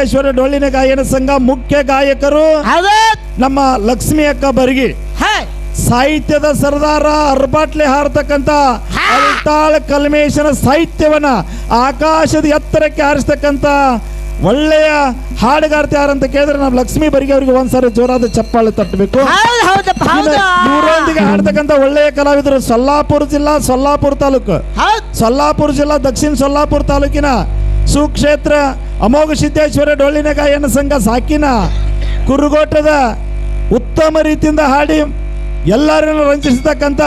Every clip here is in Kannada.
ಅಮೋಘಲಿಂಗೇಶ್ವರ ಡೊಳ್ಳಿನ ಗಾಯನ ಸಂಘ ಮುಖ್ಯ ಗಾಯಕರು. ನಮ್ಮ ಲಕ್ಷ್ಮಿ ಅಕ್ಕ ಬರ್ಗಿ. ಸಾಹಿತ್ಯದ ಸರ್ದಾರ ಅರ್ಬಾಟ್ಲೆ ಹಾರತಕ್ಕಂತ ಅಲ್ತಾಳ ಕಲ್ಮೇಶನ ಸಾಹಿತ್ಯವನ್ನ ಆಕಾಶದ ಎತ್ತರಕ್ಕೆ ಹಾರಿಸ್ತಕ್ಕಂತ ಒಳ್ಳೆಯ ಹಾಡುಗಾರ್ತಿ ಯಾರಂತ ಕೇಳಿದ್ರೆ ನಾವು ಲಕ್ಷ್ಮಿ ಬರಿಗೆ ಅವರಿಗೆ ಒಂದ್ಸಾರಿ ಜೋರಾದ ಚಪ್ಪಾಳೆ ತಟ್ಟಬೇಕು. ಇವರೊಂದಿಗೆ ಹಾಡ್ತಕ್ಕಂಥ ಒಳ್ಳೆಯ ಕಲಾವಿದರು ಸೊಲ್ಲಾಪುರ ಜಿಲ್ಲಾ ಸೊಲ್ಲಾಪುರ ತಾಲೂಕು. ಸೊಲ್ಲಾಪುರ ಜಿಲ್ಲಾ ದಕ್ಷಿಣ ಸೊಲ್ಲಾಪುರ ತಾಲೂಕಿನ ಸುಕ್ಷೇತ್ರ ಅಮೋಘ ಸಿದ್ದೇಶ್ವರ ಡೊಳ್ಳಿನ ಗಾಯನ ಸಂಘ ಸಾಕಿನ ಕುರುಗೋಟದ ಉತ್ತಮ ರೀತಿಯಿಂದ ಹಾಡಿ ಎಲ್ಲರನ್ನು ರಂಜಿಸತಕ್ಕಂಥ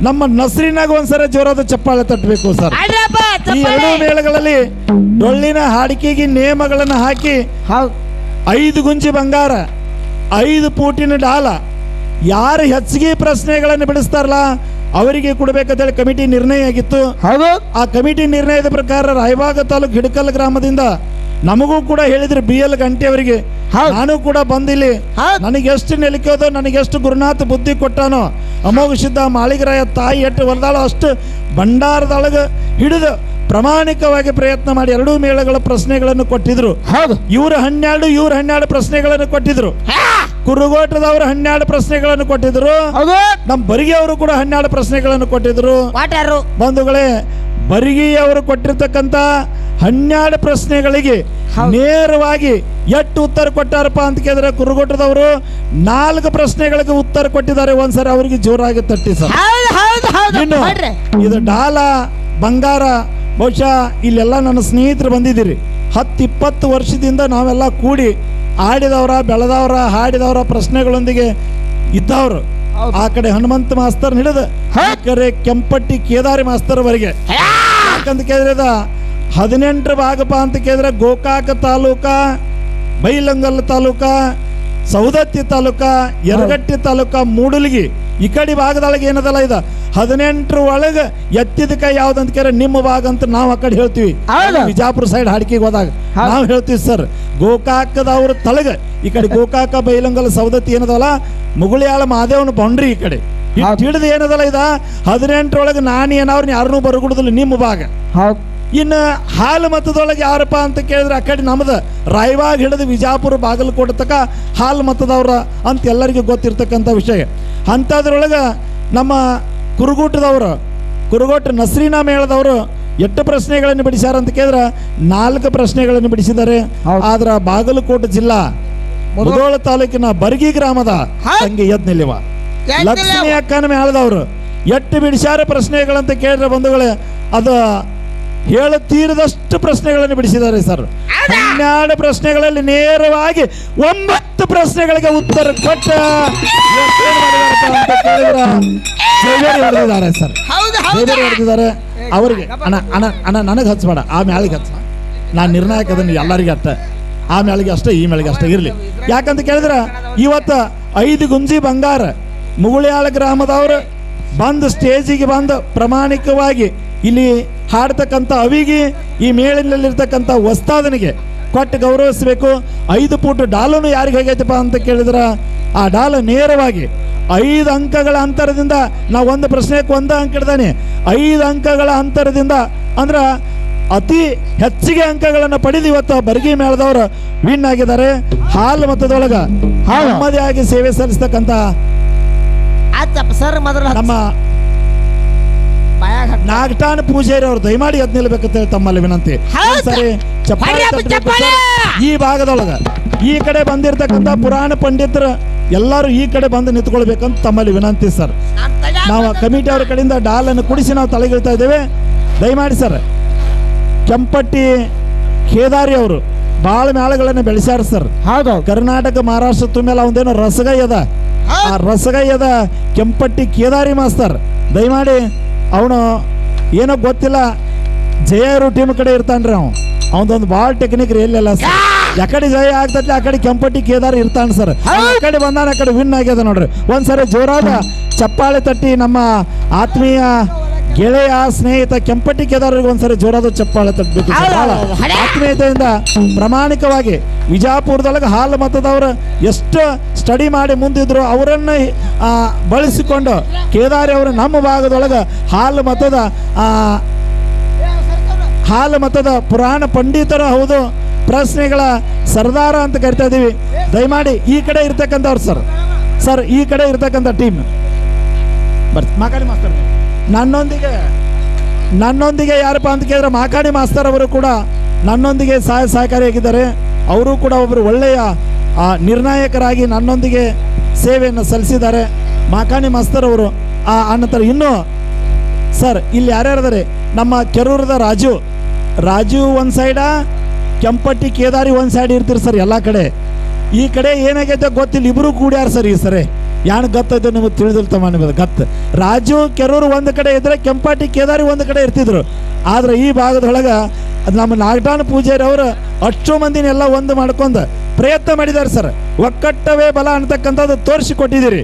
ನಮ್ಮ ನಸ್ರಿನಾಗ ಒಂದ್ಸರ ಜೋರಾದ ಚಪ್ಪಾಳೆ ತಟ್ಟಬೇಕು ಸರ್. ಈ ಎರಡು ಮೇಳಗಳಲ್ಲಿ ಡೊಳ್ಳಿನ ಹಾಡಿಕೆಗೆ ನಿಯಮಗಳನ್ನು ಹಾಕಿ ಐದು ಗುಂಜಿ ಬಂಗಾರ ಐದು ಪೂಟಿನ ಡಾಲ ಯಾರು ಹೆಚ್ಚಿಗೆ ಪ್ರಶ್ನೆಗಳನ್ನು ಬಿಡಿಸ್ತಾರಲ್ಲ ಅವರಿಗೆ ಕೊಡಬೇಕಂತೇಳಿ ಕಮಿಟಿ ನಿರ್ಣಯ ಆಗಿತ್ತು. ಹೌದು. ಆ ಕಮಿಟಿ ನಿರ್ಣಯದ ಪ್ರಕಾರ ರಾಯಬಾಗ ತಾಲೂಕು ಹಿಡಕಲ್ ಗ್ರಾಮದಿಂದ ನಮಗೂ ಕೂಡ ಹೇಳಿದ್ರು ಬಿ ಎಲ್ ಗಂಟೆ ಅವರಿಗೆ. ನಾನು ಕೂಡ ಬಂದಿಲ್ಲಿ. ನನಗೆ ಎಷ್ಟು ನೆಲಿಕೋದು ನನಗೆ ಎಷ್ಟು ಗುರುನಾಥ ಬುದ್ಧಿ ಕೊಟ್ಟಾನೋ ಅಮೋಘ ಸಿದ್ಧ ಮಾಳಿಗರಾಯ ತಾಯಿ ಎಟ್ಟು ಹೊಲದಾಳು ಅಷ್ಟು ಭಂಡಾರದೊಳಗೆ ಹಿಡಿದು ಪ್ರಾಮಾಣಿಕವಾಗಿ ಪ್ರಯತ್ನ ಮಾಡಿ ಎರಡೂ ಮೇಳಗಳ ಪ್ರಶ್ನೆಗಳನ್ನು ಕೊಟ್ಟಿದ್ರು. ಇವರು ಹನ್ನೆರಡು ಇವ್ರ ಹನ್ನೆರಡು ಪ್ರಶ್ನೆಗಳನ್ನು ಕೊಟ್ಟಿದ್ರು. ಕುರುಗೋಟದವರು ಹನ್ನೆರಡು ಪ್ರಶ್ನೆಗಳನ್ನು ಕೊಟ್ಟಿದ್ರು. ನಮ್ಮ ಬರಿಗೆ ಅವರು ಕೂಡ ಹನ್ನೆರಡು ಪ್ರಶ್ನೆಗಳನ್ನು ಕೊಟ್ಟಿದ್ರು. ವಾಟರು ಬಂಧುಗಳೇ ಬರಿಗಿ ಅವರು ಕೊಟ್ಟಿರ್ತಕ್ಕಂಥ ಹನ್ನೆರಡು ಪ್ರಶ್ನೆಗಳಿಗೆ ನೇರವಾಗಿ ಎಷ್ಟು ಉತ್ತರ ಕೊಟ್ಟಾರಪ್ಪ ಅಂತ ಕೇಳಿದ್ರೆ ಕುರುಗೋಟದವರು ನಾಲ್ಕು ಪ್ರಶ್ನೆಗಳಿಗೆ ಉತ್ತರ ಕೊಟ್ಟಿದ್ದಾರೆ. ಒಂದ್ಸರಿ ಅವರಿಗೆ ಜೋರಾಗಿ ತಟ್ಟಿ ಸರ್. ಹೌದು ಹೌದು ಹೌದು. ಇನ್ನು ಇದು ಡಾಲ ಬಂಗಾರ ಬಹುಶಃ ಇಲ್ಲೆಲ್ಲ ನನ್ನ ಸ್ನೇಹಿತರು ಬಂದಿದ್ದೀರಿ. ಹತ್ತು ಇಪ್ಪತ್ತು ವರ್ಷದಿಂದ ನಾವೆಲ್ಲ ಕೂಡಿ ಆಡಿದವರ ಬೆಳೆದವರ ಹಾಡಿದವರ ಪ್ರಶ್ನೆಗಳೊಂದಿಗೆ ಇದ್ದವರು. ಆ ಕಡೆ ಹನುಮಂತ ಮಾಸ್ತರ್ ಹಿಡಿದು ಕರೆ ಕಡೆ ಕೆಂಪಟ್ಟಿ ಕೇದಾರಿ ಮಾಸ್ತರ್ವರೆಗೆ. ಯಾಕಂತ ಕೇಳಿದ್ರೆ ಇದು ಹದಿನೆಂಟರ ಭಾಗಪ ಅಂತ ಕೇಳಿದ್ರೆ ಗೋಕಾಕ ತಾಲೂಕ ಬೈಲಂಗಲ್ ತಾಲೂಕ ಸೌದತ್ತಿ ತಾಲೂಕ ಯರಗಟ್ಟಿ ತಾಲೂಕ ಮೂಡುಲಿಗಿ ಈ ಕಡೆ ಭಾಗದೊಳಗೆ ಏನದಲ್ಲ ಇದು. ಹದಿನೆಂಟರ ಒಳಗೆ ಎತ್ತಿದ ಕೈ ಯಾವ್ದಂತ ಕೇರ ನಿಮ್ಮ ಭಾಗ ಅಂತ ನಾವು ಆ ಕಡೆ ಹೇಳ್ತೀವಿ. ಬಿಜಾಪುರ ವಿಜಾಪುರ ಸೈಡ್ ಹಾಡಿಕೆಗೆ ಹೋದಾಗ ಹೌದು. ನಾವು ಹೇಳ್ತೀವಿ ಸರ್ ಗೋಕಾಕದವ್ರ ತಳಗ ಈ ಕಡೆ ಗೋಕಾಕ ಬೈಲಂಗಲ್ ಸವದತ್ತಿ ಏನದಲ್ಲ ಮುಗುಳಿಯಾಳ ಮಹಾದೇವನ ಬೌಂಡ್ರಿ ಈ ಕಡೆ. ತಿಳಿದು ಹಿಡಿದು ಏನದಲ್ಲ ಇದ? ಹದಿನೆಂಟರೊಳಗೆ ನಾನು ಏನಾವ್ರನ್ನ ಯಾರನ್ನು ಬರಗುಡುದಿಲ್ಲ ನಿಮ್ಮ ಭಾಗ. ಇನ್ನು ಹಾಲು ಮತದೊಳಗೆ ಯಾರಪ್ಪ ಅಂತ ಕೇಳಿದ್ರೆ ಆ ಕಡೆ ನಮ್ದು ರಾಯವಾಗ ಹಿಡಿದು ವಿಜಾಪುರ ಬಾಗಿಲು ತಕ ಹಾಲು ಮತದವ್ರ ಅಂತ ಎಲ್ಲರಿಗೂ ಗೊತ್ತಿರ್ತಕ್ಕಂಥ ವಿಷಯ. ಅಂಥದ್ರೊಳಗೆ ನಮ್ಮ ಕುರುಗೂಟದವರು ಕುರುಗೋಟ ನಸ್ರೀನಾ ಮೇಳದವರು ಎಷ್ಟು ಪ್ರಶ್ನೆಗಳನ್ನು ಬಿಡಿಸ್ಯಾರ ಅಂತ ಕೇಳಿದ್ರೆ ನಾಲ್ಕು ಪ್ರಶ್ನೆಗಳನ್ನು ಬಿಡಿಸಿದ್ದಾರೆ. ಆದ್ರ ಬಾಗಲಕೋಟೆ ಜಿಲ್ಲಾ ಮುದೋಳ ತಾಲೂಕಿನ ಬರ್ಗಿ ಗ್ರಾಮದ. ತಂಗಿ ಎದ್ನಿಲ್ಲವ. ಲಕ್ಷ್ಮಿ ಅಕ್ಕನ ಮೇಳದವರು ಎಷ್ಟು ಬಿಡಿಸ್ಯಾರ ಪ್ರಶ್ನೆಗಳಂತ ಕೇಳಿದ್ರೆ ಬಂಧುಗಳೇ ಅದು ಹೇಳ ತೀರದಷ್ಟು ಪ್ರಶ್ನೆಗಳನ್ನು ಬಿಡಿಸಿದ್ದಾರೆ ಸರ್. ಹನ್ನೆರಡು ಪ್ರಶ್ನೆಗಳಲ್ಲಿ ನೇರವಾಗಿ ಒಂಬತ್ತು ಪ್ರಶ್ನೆಗಳಿಗೆ ಉತ್ತರ ಕೊಟ್ಟ ಸರ್. ಹೊಡೆದಿದ್ದಾರೆ. ಅವರಿಗೆ ಅಣ್ಣ ಅಣ್ಣ ಅಣ್ಣ ನನಗೆ ಹಚ್ಚಬೇಡ ಆ ಮ್ಯಾಳಿಗೆ ಹಚ್ಚ. ನಾನು ನಿರ್ಣಾಯಕ ಅದನ್ನು ಎಲ್ಲರಿಗೆ ಅಷ್ಟೇ ಆ ಮ್ಯಾಳಿಗೆ ಅಷ್ಟೇ ಈ ಮ್ಯಾಳಿಗೆ ಅಷ್ಟೇ ಇರಲಿ. ಯಾಕಂತ ಕೇಳಿದ್ರೆ? ಇವತ್ತು ಐದು ಗುಂಜಿ ಬಂಗಾರ ಮುಗುಳಿಯಾಳ ಗ್ರಾಮದವರು ಬಂದು ಸ್ಟೇಜಿಗೆ ಬಂದು ಪ್ರಾಮಾಣಿಕವಾಗಿ ಇಲ್ಲಿ ಹಾಡ್ತಕ್ಕಂಥ ಅವಿಗೆ ಈ ಮೇಳಿನಲ್ಲಿರ್ತಕ್ಕಂಥ ವಸ್ತಾದನಿಗೆ ಕೊಟ್ಟು ಗೌರವಿಸಬೇಕು. ಐದು ಫೂಟ್ ಡಾಲನು ಯಾರಿಗೆ ಹೋಗೈತಪ್ಪ ಅಂತ ಕೇಳಿದ್ರೆ? ಆ ಡಾಲ ನೇರವಾಗಿ ಐದು ಅಂಕಗಳ ಅಂತರದಿಂದ ನಾವು ಒಂದು ಪ್ರಶ್ನೆಗೆ ಒಂದು ಅಂಕ ಇಡ್ದಾನೆ. ಐದು ಅಂಕಗಳ ಅಂತರದಿಂದ ಅಂದ್ರೆ ಅತಿ ಹೆಚ್ಚಿಗೆ ಅಂಕಗಳನ್ನು ಪಡೆದು ಇವತ್ತು ಬರ್ಗಿ ಮೇಳದವರು ವಿನ್ ಆಗಿದ್ದಾರೆ. ಹಾಲು ಮತದೊಳಗ ನಮ್ಮದೇ ಆಗಿ ಸೇವೆ ಸಲ್ಲಿಸ್ತಕ್ಕಂಥ ನಮ್ಮ ನಾಗಟಾನ ಪೂಜಾರಿ ಅವರು ದಯಮಾಡಿ ಅದ್ ನಿಲ್ಬೇಕಂತ ಹೇಳಿ ತಮ್ಮಲ್ಲಿ ವಿನಂತಿ. ಹೌದು. ಸರಿ ಚಪ್ಪಾಳೆ ಚಪ್ಪಾಳೆ. ಈ ಭಾಗದೊಳಗ ಈ ಕಡೆ ಬಂದಿರತಕ್ಕಂತ ಪುರಾಣ ಪಂಡಿತರು ಎಲ್ಲರೂ ಈ ಕಡೆ ಬಂದು ನಿಂತ್ಕೊಳ್ಬೇಕಂತ ತಮ್ಮಲ್ಲಿ ವಿನಂತಿ ಸರ್. ನಾವು ಕಮಿಟಿ ಅವರ ಕಡೆಯಿಂದ ಡಾಲನ್ನು ಕುಡಿಸಿ ನಾವು ತಲೆಗಿಳ್ತಾ ಇದ್ದೇವೆ. ದಯಮಾಡಿ ಸರ್ ಕೆಂಪಟ್ಟಿ ಕೇದಾರಿ ಅವರು ಬಾಳ ಮೇಳಗಳನ್ನು ಬೆಳೆಸ್ಯಾರ ಸರ್. ಹೌದು. ಕರ್ನಾಟಕ ಮಹಾರಾಷ್ಟ್ರ ತುಂಬೆಲ್ಲ ಒಂದೇನೋ ರಸಗೈ ಅದ. ಆ ರಸಗೈ ಅದ ಕೆಂಪಟ್ಟಿ ಕೇದಾರಿ ಮಾಸ್ತರ್. ದಯಮಾಡಿ ಅವನು ಏನೋ ಗೊತ್ತಿಲ್ಲ ಜಯರು ಟೀಮ್ ಕಡೆ ಇರ್ತಾನ್ರಿ ಅವ್ನು. ಅವನದೊಂದು ಭಾಳ ಟೆಕ್ನಿಕ್ ರೀ ಎಲ್ಲೆಲ್ಲ ಸರ್ ಯಾಕಡೆ ಜಯ ಆಗ್ತೈತಿ ಆ ಕಡೆ ಕೆಂಪಟ್ಟಿ ಕೇದಾರ್ ಇರ್ತಾನೆ ಸರ್ ಆ ಕಡೆ ಬಂದಾನ ಆ ಕಡೆ ವಿನ್ ಆಗ್ಯದ ನೋಡ್ರಿ. ಒಂದ್ಸರಿ ಜೋರಾದ ಚಪ್ಪಾಳೆ ತಟ್ಟಿ ನಮ್ಮ ಆತ್ಮೀಯ ಗೆಳೆಯ ಸ್ನೇಹಿತ ಕೆಂಪಟ್ಟಿ ಕೇದಾರರಿಗೆ ಒಂದ್ಸರಿ ಜೋರಾದ ಚಪ್ಪಾಳೆ ತಟ್ಟಬೇಕು. ಆತ್ಮೀಯತೆಯಿಂದ ಪ್ರಾಮಾಣಿಕವಾಗಿ ವಿಜಾಪುರದೊಳಗೆ ಹಾಲು ಮತದವರು ಎಷ್ಟು ಸ್ಟಡಿ ಮಾಡಿ ಮುಂದಿದ್ರು ಅವರನ್ನು ಬಳಸಿಕೊಂಡು ಕೇದಾರಿ ಅವರು ನಮ್ಮ ಭಾಗದೊಳಗೆ ಹಾಲು ಮತದ ಆ, ಹಾಲು ಮತದ ಪುರಾಣ ಪಂಡಿತರು ಹೌದು. ಪ್ರಶ್ನೆಗಳ ಸರ್ದಾರ ಅಂತ ಕರಿತಾ ಇದ್ದೀವಿ ದಯಮಾಡಿ ಈ ಕಡೆ ಇರ್ತಕ್ಕಂಥವ್ರು ಸರ್ ಸರ್ ಈ ಕಡೆ ಇರ್ತಕ್ಕಂಥ ಟೀಮ್ ಬರ್ತಿ ಮಾತಾಡಿ ಮಾಸ್ತರ್. ನನ್ನೊಂದಿಗೆ ನನ್ನೊಂದಿಗೆ ಯಾರಪ್ಪ ಅಂತ ಕೇಳಿದ್ರೆ ಮಾಕಾಡಿ ಮಾಸ್ತರ್ ಅವರು ಕೂಡ ನನ್ನೊಂದಿಗೆ ಸಹಾಯ ಸಹಕಾರಿಯಾಗಿದ್ದಾರೆ. ಅವರು ಕೂಡ ಒಬ್ಬರು ಒಳ್ಳೆಯ ನಿರ್ಣಾಯಕರಾಗಿ ನನ್ನೊಂದಿಗೆ ಸೇವೆಯನ್ನು ಸಲ್ಲಿಸಿದ್ದಾರೆ. ಮಾಕಾಣಿ ಮಾಸ್ತರ್ ಅವರು, ಆ ಅನಂತರ ಇನ್ನೂ, ಸರ್, ಇಲ್ಲಿ ಯಾರ್ಯಾರದಾರೆ ನಮ್ಮ ಕೆರೂರದ ರಾಜು ರಾಜು ಒಂದು ಸೈಡ ಕೆಂಪಟ್ಟಿ ಕೇದಾರಿ ಒಂದು ಸೈಡ್ ಇರ್ತೀರಿ ಸರ್, ಎಲ್ಲ ಕಡೆ. ಈ ಕಡೆ ಏನಾಗೈತೆ ಗೊತ್ತಿಲ್ಲ ಇಬ್ಬರು ಕೂಡ್ಯಾರ ಸರ್ ಈ ಸರಿ. ಯಾನ್ ಗತ್ತೈತೆ ನಿಮಗೆ ತಿಳಿದಿಲ್ಲ ತಮ್ಮ ನಿಮಗೆ ಗತ್ ರಾಜು ಕೆರೂರು ಒಂದು ಕಡೆ ಇದ್ರೆ, ಕೆಂಪಾಟಿ ಕೇದಾರಿ ಒಂದು ಕಡೆ ಇರ್ತಿದ್ರು. ಆದ್ರೆ ಈ ಭಾಗದೊಳಗೆ ನಮ್ಮ ನಾಗಟಾನ ಪೂಜಾರಿ ಅವರು ಅಷ್ಟು ಮಂದಿನೆಲ್ಲ ಒಂದು ಮಾಡ್ಕೊಂಡು ಪ್ರಯತ್ನ ಮಾಡಿದ್ದಾರೆ ಸರ್. ಒಕ್ಕಟ್ಟವೇ ಬಲ ಅಂತಕ್ಕಂಥದ್ದು ತೋರಿಸಿ ಕೊಟ್ಟಿದ್ದೀರಿ.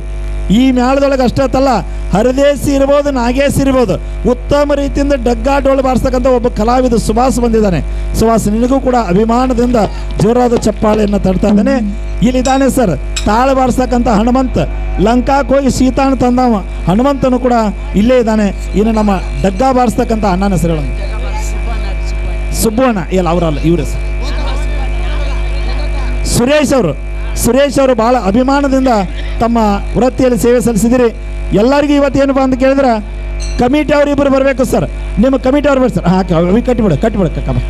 ಈ ಮೇಳದೊಳಗೆ ಅಷ್ಟೇ ಅತ್ತಲ್ಲ ಹರದೇಸಿ ಇರ್ಬೋದು ನಾಗೇಶ್ ಇರ್ಬೋದು, ಉತ್ತಮ ರೀತಿಯಿಂದ ಡಗ್ಗಾಡೋಳು ಬಾರಿಸ್ತಕ್ಕಂಥ ಒಬ್ಬ ಕಲಾವಿದ ಸುಭಾಸ್ ಬಂದಿದ್ದಾನೆ. ಸುಭಾಸ್, ನಿನಗೂ ಕೂಡ ಅಭಿಮಾನದಿಂದ ಜೋರಾದ ಚಪ್ಪಾಳೆಯನ್ನು ತಡ್ತಾ ಇದ್ದಾನೆ. ಇಲ್ಲಿದ್ದಾನೆ ಸರ್, ತಾಳ ಬಾರಿಸ್ತಕ್ಕಂಥ ಹನುಮಂತ. ಲಂಕಾಕ್ಕೆ ಹೋಗಿ ಸೀತಾನ ತಂದವ. ಹನುಮಂತನು ಕೂಡ ಇಲ್ಲೇ ಇದ್ದಾನೆ. ಇನ್ನು ನಮ್ಮ ಡಗ್ಗಾ ಬಾರಿಸ್ತಕ್ಕಂಥ ಅಣ್ಣನ ಹೆಸರುಗಳನ್ನು ಸುಬ್ಬಣ್ಣ. ಇಲ್ಲ ಅವರಲ್ಲ, ಇವ್ರೆ ಸರ್. ಸುರೇಶ್ ಅವರು. ಸುರೇಶ್ ಅವರು ಭಾಳ ಅಭಿಮಾನದಿಂದ ತಮ್ಮ ವೃತ್ತಿಯಲ್ಲಿ ಸೇವೆ ಸಲ್ಲಿಸಿದಿರಿ ಎಲ್ಲರಿಗೂ ಇವತ್ತು ಏನಪ್ಪ ಅಂತ ಕೇಳಿದ್ರೆ, ಕಮಿಟಿ ಅವ್ರು ಇಬ್ಬರು ಬರಬೇಕು ಸರ್. ನಿಮ್ಮ ಕಮಿಟಿ ಅವ್ರು ಬರ್ತಾರೆ ಸರ್. ಹಾಕಿ ಕಟ್ಟಿಬಿಡು ಕಟ್ಟಿಬಿಡು ಕಮ್ಮ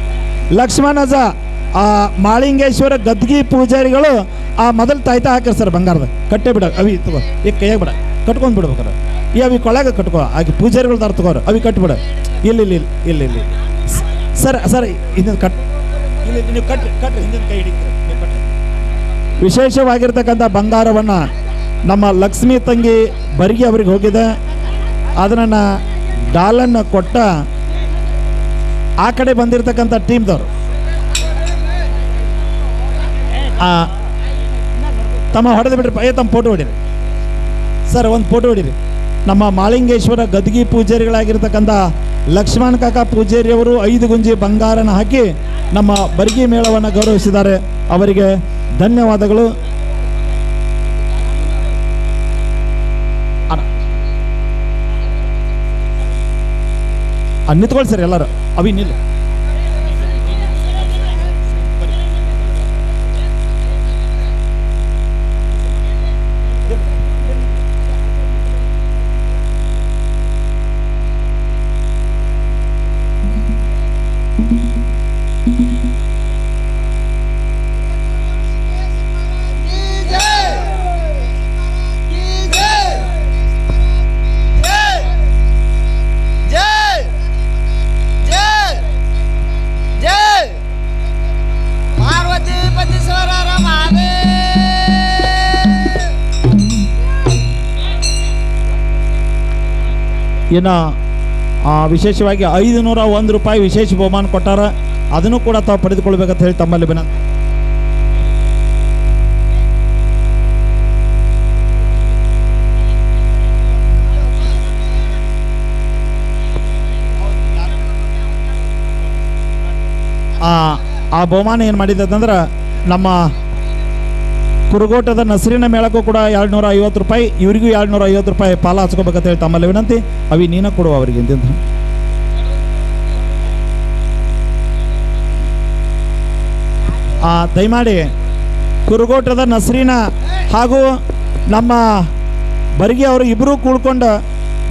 ಲಕ್ಷ್ಮಣ ಅಜ ಆ ಮಾಳಿಂಗೇಶ್ವರ ಗದ್ಗಿ ಪೂಜಾರಿಗಳು ಆ ಮೊದಲು ತಾಯ್ತಾ ಹಾಕಿರ್ ಸರ್ ಬಂಗಾರದ. ಕಟ್ಟೆ ಬಿಡ, ಅವಿ ತಗೋ ಈಗ ಕೈಯಾಗ ಬಿಡ. ಕಟ್ಕೊಂಡು ಬಿಡ್ಬೇಕಾರೆ ಈ ಅವಿ ಕೊಳಗೆ ಕಟ್ಕೋ ಆಕೆ ಪೂಜಾರಿಗಳು ದಾರ ತಗೋರು. ಅವಿ ಕಟ್ಬಿಡ. ಇಲ್ಲ ಇಲ್ಲ ಇಲ್ಲ ಇಲ್ಲ ಸರ್ ಸರ್ ಇದನ್ನು ಕಟ್, ಇಲ್ಲಿ ನೀವು ಕಟ್ ಕಟ್ ಹಿಂದಿನ ಕೈ ಹಿಡಿತೀರ. ವಿಶೇಷವಾಗಿರ್ತಕ್ಕಂಥ ಬಂಗಾರವನ್ನು ನಮ್ಮ ಲಕ್ಷ್ಮಿ ತಂಗಿ ಬರಿಗೆ ಅವ್ರಿಗೆ ಹೋಗಿದೆ. ಅದನ್ನು ಡಾಲನ್ನು ಕೊಟ್ಟ ಆ ಕಡೆ ಬಂದಿರತಕ್ಕಂಥ ಟೀಮ್ದವರು. ತಮ್ಮ ಹೊಡೆದು ಬಿಡ್ರಿ ಏ, ತಮ್ಮ ಫೋಟೋ ಹೊಡಿರಿ. ಸರ್, ಒಂದು ಫೋಟೋ ಹೊಡಿರಿ. ನಮ್ಮ ಮಾಳಿಂಗೇಶ್ವರ ಗದ್ಗಿ ಪೂಜಾರಿಗಳಾಗಿರ್ತಕ್ಕಂಥ ಲಕ್ಷ್ಮಣ್ ಕಾಕ ಪೂಜಾರಿಯವರು ಐದು ಗುಂಜಿ ಬಂಗಾರನ ಹಾಕಿ ನಮ್ಮ ಬರ್ಗಿ ಮೇಳವನ್ನು ಗೌರವಿಸಿದ್ದಾರೆ. ಅವರಿಗೆ ಧನ್ಯವಾದಗಳು. ನಿಂತ್ಕೊಳ್ಳಿ ಸರ್ ಎಲ್ಲರೂ ಅವಿ ನಿಲ್ಲ ಪಾರ್ವತಿ ಇನ್ನು ವಿಶೇಷವಾಗಿ ಐದು ನೂರ ಒಂದು ರೂಪಾಯಿ ವಿಶೇಷ ಬಹುಮಾನ ಕೊಟ್ಟಾರ. ಅದನ್ನು ಕೂಡ ತಾವು ಪಡೆದುಕೊಳ್ಬೇಕಂತ ಹೇಳಿ ತಮ್ಮಲ್ಲಿ ಬಿನ ಆ ಬಹುಮಾನ ಏನು ಮಾಡಿದೆ ಅಂತಂದ್ರೆ ನಮ್ಮ ಕುರುಗೋಟದ ನಸರಿನ ಮೇಳಕ್ಕೂ ಕೂಡ ಎರಡು ನೂರ ಐವತ್ತು ರೂಪಾಯಿ, ಇವರಿಗೂ ಎರಡು ನೂರ ಐವತ್ತು ರೂಪಾಯಿ ಪಾಲ ಹಚ್ಕೋಬೇಕಂತ ಹೇಳಿ ತಮ್ಮಲ್ಲಿ ವಿನಂತಿ. ಅವಿ, ನೀನ ಕೊಡುವ ಅವರಿಗೆ ದಯಮಾಡಿ ಕುರುಗೋಟದ ನಸರಿನ ಹಾಗೂ ನಮ್ಮ ಬರಿಗೆ ಅವರು ಇಬ್ಬರೂ ಕೂಡ್ಕೊಂಡು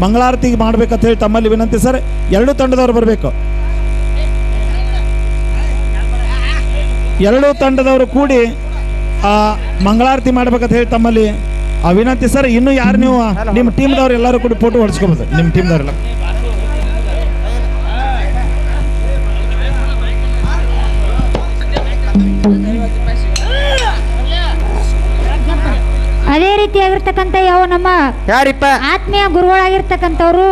ಮಂಗಳಾರತಿ ಮಾಡ್ಬೇಕಂತ ಹೇಳಿ ತಮ್ಮಲ್ಲಿ ವಿನಂತಿ ಸರ್. ಎರಡು ತಂಡದವ್ರು ಬರಬೇಕು. ಎರಡೂ ತಂಡದವರು ಕೂಡಿ ಆ ಮಂಗಳಾರತಿ ಮಾಡ್ಬೇಕಂತ ಹೇಳಿ ತಮ್ಮಲ್ಲಿ ಆ ವಿನಂತಿ ಸರ್, ಇನ್ನು ಯಾರು ನೀವು, ನಿಮ್ಮ ಟೀಮ್ದವ್ರು ಎಲ್ಲರೂ ಕೂಡ ಫೋಟೋ ಹೊಡ್ಸ್ಕೊಬೋದು, ನಿಮ್ಮ ಟೀಮ್ದವ್ರೆಲ್ಲ ರೀತಿಯಾಗಿರ್ತಕ್ಕಂಥ ಯಾವ ನಮ್ಮ ಯಾರಿಪ್ಪ? ಆತ್ಮೀಯ ಗುರುಗಳಾಗಿರ್ತಕ್ಕಂಥವ್ರು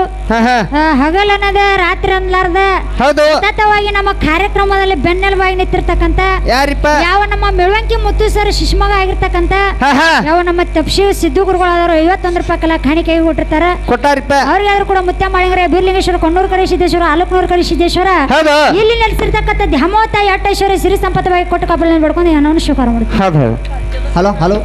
ಹಗಲನದ ರಾತ್ರಿ ಅನ್ಲಾರ್ದ ಹೌದು. ಸತತವಾಗಿ ನಮ್ಮ ಕಾರ್ಯಕ್ರಮದಲ್ಲಿ ಬೆನ್ನೆಲುಬಾಗಿ ನಿಂತಿರ್ತಕ್ಕಂಥ ಯಾರಿಪ್ಪ? ಯಾವ ನಮ್ಮ ಮೆಳವಂಕಿ ಮುತ್ತು ಸರ್ ಶಿಶ್ಮಗ ಆಗಿರ್ತಕ್ಕಂಥ ಹ. ಯಾವ ನಮ್ಮ ತಪ್ಸಿ ಸಿದ್ದು ಗುರುಗಳಾದವರು ಐವತ್ತೊಂದು ರೂಪಾಯಿ ಕಲ ಕಾಣಿಕೆಗೆ ಕೊಟ್ಟಿರ್ತಾರ ಕೊಟ್ಟಾರಿಪ್ಪ. ಅವ್ರಿಗಾದ್ರೂ ಕೂಡ ಮುತ್ಯ ಮಾಡಿಂಗ್ರೆ ಬೀರ್ಲಿಂಗೇಶ್ವರ ಕೊಣ್ಣೂರು ಕಡೆ ಸಿದ್ದೇಶ್ವರ ಆಲಕ್ನೂರು ಕಡೆ ಸಿದ್ದೇಶ್ವರ ಇಲ್ಲಿ ನೆಲೆಸಿರ್ತಕ್ಕಂಥ ಧ್ಯಾಮೋತ ಅಟ್ಟೇಶ್ವರ ಸಿರಿ ಸಂಪತ್ತವಾಗಿ ಕೊಟ್ಟು ಕಬಲ್ ಬಿಡ್ಕೊಂಡು ಏನೋ ಶುಕಾರ ಹೌದು. Hello hello.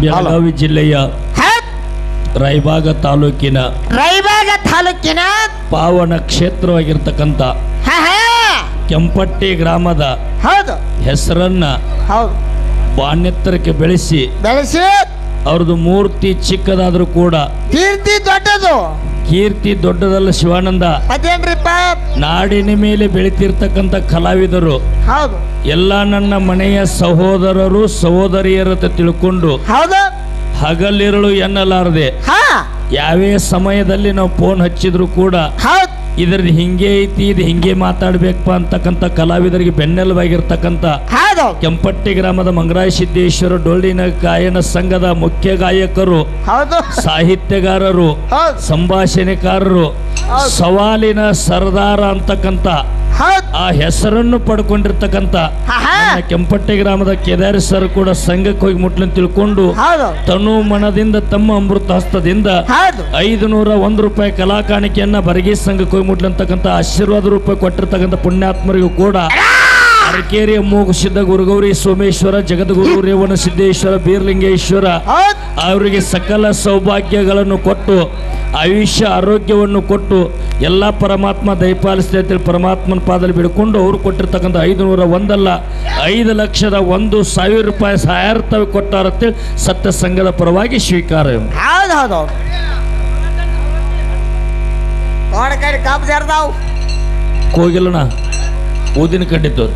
ಬೆಳಗಾವಿ ಜಿಲ್ಲೆಯ ರೈಬಾಗ ರಾಯಬಾಗ ತಾಲೂಕಿನ ರಾಯಬಾಗ ತಾಲೂಕಿನ? ಪಾವನ ಕ್ಷೇತ್ರವಾಗಿರ್ತಕ್ಕಂಥ ಕೆಂಪಟ್ಟಿ ಗ್ರಾಮದ ಹೌದು. ಹೆಸರನ್ನ ಹೌದು. ಬಾಣ್ಯತ್ತರಕ್ಕೆ ಬೆಳೆಸಿ ಬೆಳೆಸಿ. ಅವ್ರದ್ದು ಮೂರ್ತಿ ಚಿಕ್ಕದಾದರೂ ಕೂಡ ಕೀರ್ತಿ ದೊಡ್ಡದು. ಕೀರ್ತಿ ದೊಡ್ಡದಲ್ಲ ಶಿವಾನಂದ. ಅದೇನ್ರಿಪ್ಪ ನಾಡಿನ ಮೇಲೆ ಬೆಳಿತಿರ್ತಕ್ಕಂಥ ಕಲಾವಿದರು. ಹೌದು. ಎಲ್ಲ ನನ್ನ ಮನೆಯ ಸಹೋದರರು ಸಹೋದರಿಯರ ತಿಳ್ಕೊಂಡು ಹೌದು. ಹಗಲಿರುಳು ಎನ್ನಲಾರದೆ. ಯಾವೇ ಸಮಯದಲ್ಲಿ ನಾವು ಫೋನ್ ಹಚ್ಚಿದ್ರು ಕೂಡ ಇದ್ರದ್ದು ಹಿಂಗೆ ಐತಿ ಇದು ಹಿಂಗೆ ಮಾತಾಡ್ಬೇಕಪ್ಪ ಅಂತಕ್ಕಂಥ ಕಲಾವಿದರಿಗೆ ಬೆನ್ನೆಲುಬಾಗಿರ್ತಕ್ಕಂಥ ಕೆಂಪಟ್ಟಿ ಗ್ರಾಮದ ಮಂಗರಾಯ ಸಿದ್ದೇಶ್ವರ ಡೊಳ್ಳಿನ ಗಾಯನ ಸಂಘದ ಮುಖ್ಯ ಗಾಯಕರು ಸಾಹಿತ್ಯಗಾರರು ಸಂಭಾಷಣೆಕಾರರು. ಸವಾಲಿನ ಸರ್ದಾರ ಅಂತಕ್ಕಂಥ ಆ ಹೆಸರನ್ನು ಪಡ್ಕೊಂಡಿರ್ತಕ್ಕಂತ ಕೆಂಪಟ್ಟಿ ಗ್ರಾಮದ ಕೆದಾರಿ ಸರ್ ಕೂಡ ಸಂಘಕ್ಕೆ ಹೋಗಿ ಮುಟ್ಲಿನ ತಿಳ್ಕೊಂಡು ತನು ಮನದಿಂದ ತಮ್ಮ ಅಮೃತ ಹಸ್ತದಿಂದ ಐದು ನೂರ ಒಂದು ರೂಪಾಯಿ ಕಲಾ ಕಾಣಿಕೆಯನ್ನ ಬರಗಿ ಸಂಘಕ್ಕೆ ಹೋಗಿ ಮುಟ್ಲಂತಕ್ಕಂಥ ಆಶೀರ್ವಾದ ರೂಪಾಯಿ ಕೊಟ್ಟಿರ್ತಕ್ಕಂಥ ಪುಣ್ಯಾತ್ಮರಿಗೂ ಕೂಡ ಅರಕೇರಿಯ ಮೂಗು ಸಿದ್ಧ ಗುರುಗೌರಿ ಸೋಮೇಶ್ವರ ಜಗದ್ಗುರು ರೇವಣ ಸಿದ್ದೇಶ್ವರ ಬೀರ್ಲಿಂಗೇಶ್ವರ ಅವರಿಗೆ ಸಕಲ ಸೌಭಾಗ್ಯಗಳನ್ನು ಕೊಟ್ಟು ಆಯುಷ್ಯ ಆರೋಗ್ಯವನ್ನು ಕೊಟ್ಟು ಎಲ್ಲ ಪರಮಾತ್ಮ ದಯಪಾಲಿಸಿದೆ ಅಂತೇಳಿ ಪರಮಾತ್ಮನ ಪಾದಲ್ಲಿ ಬಿಡ್ಕೊಂಡು ಅವರು ಕೊಟ್ಟಿರ್ತಕ್ಕಂಥ ಐದು ನೂರ ಒಂದಲ್ಲ ಐದು ಲಕ್ಷದ ಒಂದು ಸಾವಿರ ರೂಪಾಯಿ ಸಹಾಯಾರ್ಥವಾಗಿ ಕೊಟ್ಟಾರಂತೇಳಿ ಸತ್ಯ ಸಂಘದ ಪರವಾಗಿ ಸ್ವೀಕಾರ. ಹೌದು ಊದಿನ ಕಂಡಿತ್ತು